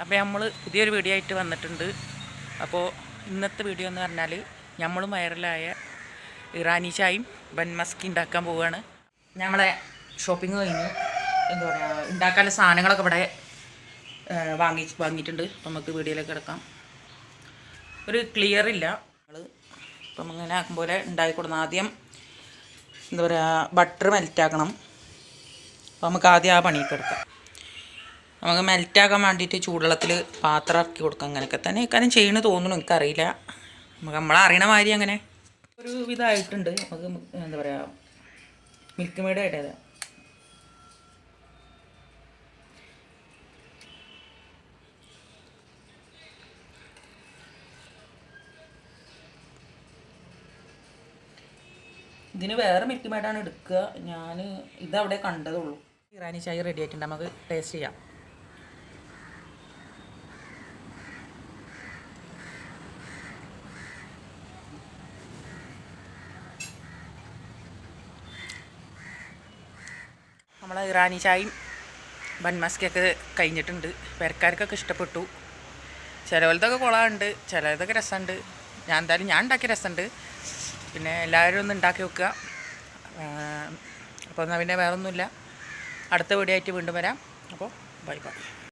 അപ്പോൾ നമ്മൾ പുതിയൊരു വീഡിയോ ആയിട്ട് വന്നിട്ടുണ്ട്. അപ്പോൾ ഇന്നത്തെ വീഡിയോ എന്ന് പറഞ്ഞാൽ നമ്മളും വൈറലായ ഇറാനി ചായയും ബൻ മസ്കി ഉണ്ടാക്കാൻ പോവുകയാണ് ഞങ്ങളെ ഷോപ്പിംഗ് കഴിഞ്ഞു. എന്താ പറയുക ഉണ്ടാക്കാനുള്ള സാധനങ്ങളൊക്കെ ഇവിടെ വാങ്ങി വാങ്ങിയിട്ടുണ്ട്. അപ്പം നമുക്ക് വീഡിയോയിലേക്ക് കിടക്കാം. ഒരു ക്ലിയർ ഇല്ല. നമ്മൾ ഇപ്പം ഇങ്ങനെ ആക്കും പോലെ ഉണ്ടാക്കി കൊടുക്കണം ആദ്യം എന്താ പറയുക ബട്ടർ മെൽറ്റാക്കണം അപ്പോൾ നമുക്ക് ആദ്യം ആ പണിയൊക്കെ എടുക്കാം. നമുക്ക് മെൽറ്റാക്കാൻ വേണ്ടിയിട്ട് ചൂടുവെള്ളത്തിൽ പാത്രം ഇറക്കി കൊടുക്കാം അങ്ങനെയൊക്കെ തന്നെ. കാര്യം ചെയ്യണ തോന്നുന്നു. എനിക്കറിയില്ല. നമുക്ക് നമ്മളറിയണ മാതിരി അങ്ങനെ. ഒരു ഇതായിട്ടുണ്ട് നമുക്ക് എന്താ പറയുക മിൽക്ക് മെയ്ഡ് ആയിട്ടേതാ. ഇതിന് വേറെ മിൽക്ക് മെയ്ഡാണ് എടുക്കുക. ഞാൻ ഇതവിടെ കണ്ടതുള്ളൂ ഇറാനി ചായ റെഡി ആയിട്ടുണ്ട്. നമുക്ക് ടേസ്റ്റ് ചെയ്യാം. നമ്മളെ ഇറാനി ചായയും ബൺമസ്കൊക്കെ കഴിഞ്ഞിട്ടുണ്ട്. പേർക്കാർക്കൊക്കെ ഇഷ്ടപ്പെട്ടു. ചിലവലത്തൊക്കെ കുളമുണ്ട് ചിലതൊക്കെ രസമുണ്ട്. ഞാൻ എന്തായാലും ഞാൻ ഉണ്ടാക്കിയ രസമുണ്ട്. പിന്നെ എല്ലാവരും ഒന്ന് ഉണ്ടാക്കി വെക്കുക. അപ്പോൾ എന്നാൽ പിന്നെ വേറൊന്നുമില്ല. അടുത്ത വീഡിയോ ആയിട്ട് വീണ്ടും വരാം. അപ്പോൾ ബൈ ബൈ.